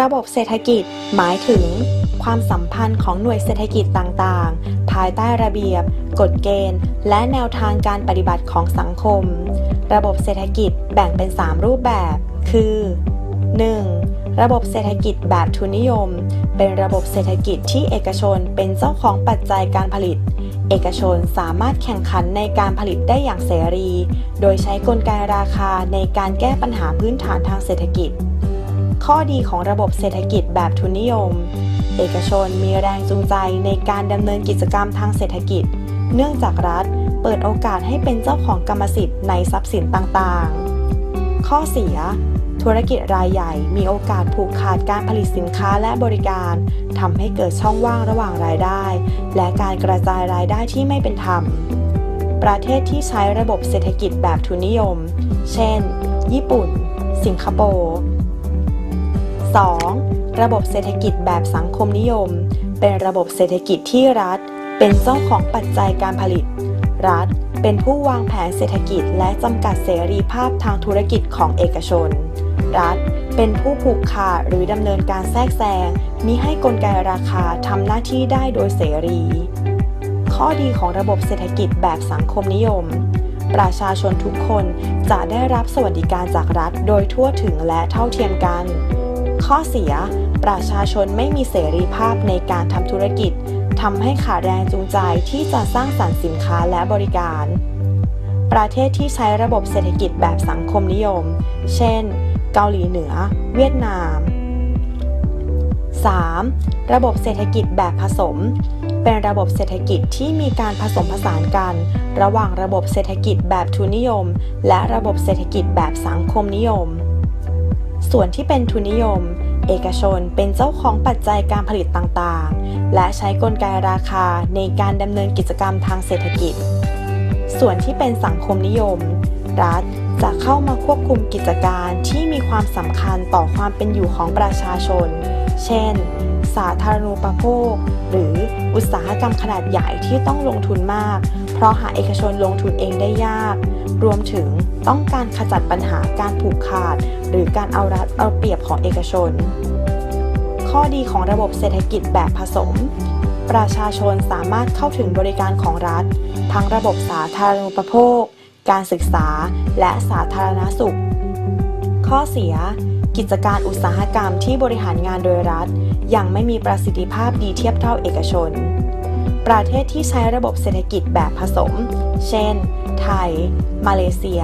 ระบบเศรษฐกิจหมายถึง ความสัมพันธ์ของหน่วยเศรษฐกิจต่างๆ ภายใต้ระเบียบ กฎเกณฑ์ และแนวทางการปฏิบัติของสังคม ระบบเศรษฐกิจแบ่งเป็น 3 รูปแบบ คือ 1. ระบบเศรษฐกิจแบบทุนนิยม เป็นระบบเศรษฐกิจที่เอกชนเป็นเจ้าของปัจจัยการผลิต เอกชนสามารถแข่งขันในการผลิตได้อย่างเสรี โดยใช้กลไกราคาในการแก้ปัญหาพื้นฐานทางเศรษฐกิจ ข้อดีของระบบเศรษฐกิจแบบทุนนิยม เอกชนมีแรงจูงใจในการดำเนินกิจกรรมทางเศรษฐกิจ เนื่องจากรัฐเปิดโอกาสให้เป็นเจ้าของกรรมสิทธิ์ในทรัพย์สินต่างๆ ข้อเสีย ธุรกิจรายใหญ่มีโอกาสผูกขาดการผลิตสินค้าและบริการทำให้เกิดช่องว่างระหว่างรายได้ และการกระจายรายได้ที่ไม่เป็นธรรม ประเทศที่ใช้ระบบเศรษฐกิจแบบทุนนิยม เช่น ญี่ปุ่น สิงคโปร์ 2. ระบบเศรษฐกิจแบบสังคมนิยม เป็นระบบเศรษฐกิจที่รัฐ เป็นเจ้าของปัจจัยการผลิต รัฐเป็นผู้วางแผนเศรษฐกิจและจำกัดเสรีภาพทางธุรกิจของเอกชน รัฐเป็นผู้ผูกขาดหรือดำเนินการแทรกแซงมิให้กลไกราคาทำหน้าที่ได้โดยเสรี ข้อดีของระบบเศรษฐกิจแบบสังคมนิยม ประชาชนทุกคนจะได้รับสวัสดิการจากรัฐโดยทั่วถึงและเท่าเทียมกัน ข้อเสีย ประชาชนไม่มีเสรีภาพในการทำธุรกิจทำให้ขาดแรงจูงใจที่จะสร้างสรรค์สินค้าและบริการ ประเทศที่ใช้ระบบเศรษฐกิจแบบสังคมนิยม เช่น เกาหลีเหนือ เวียดนาม 3. ระบบเศรษฐกิจแบบผสม เป็นระบบเศรษฐกิจที่มีการผสมผสานกัน ระหว่างระบบเศรษฐกิจแบบทุนนิยม และระบบเศรษฐกิจแบบสังคมนิยม ส่วนที่เป็นทุนนิยม เอกชนเป็นเจ้าของปัจจัยการผลิตต่างๆ และใช้กลไกราคาในการดำเนินกิจกรรมทางเศรษฐกิจ ส่วนที่เป็นสังคมนิยม รัฐจะเข้ามาควบคุมกิจการที่มีความสำคัญต่อความเป็นอยู่ของประชาชน เช่น สาธารณูปโภค หรืออุตสาหกรรมขนาดใหญ่ที่ต้องลงทุนมาก เพราะหาเอกชนลงทุนเองได้ยาก รวมถึงต้องการขจัดปัญหาการผูกขาด หรือการเอารัดเอาเปรียบของเอกชน ข้อดีของระบบเศรษฐกิจแบบผสม ประชาชนสามารถเข้าถึงบริการของรัฐ ทั้งระบบสาธารณูปโภค การศึกษา และสาธารณสุข ข้อเสีย กิจการอุตสาหกรรมที่บริหารงานโดยรัฐ ยังไม่มีประสิทธิภาพดีเทียบเท่าเอกชน ประเทศที่ใช้ระบบเศรษฐกิจแบบผสม เช่น ไทย มาเลเซีย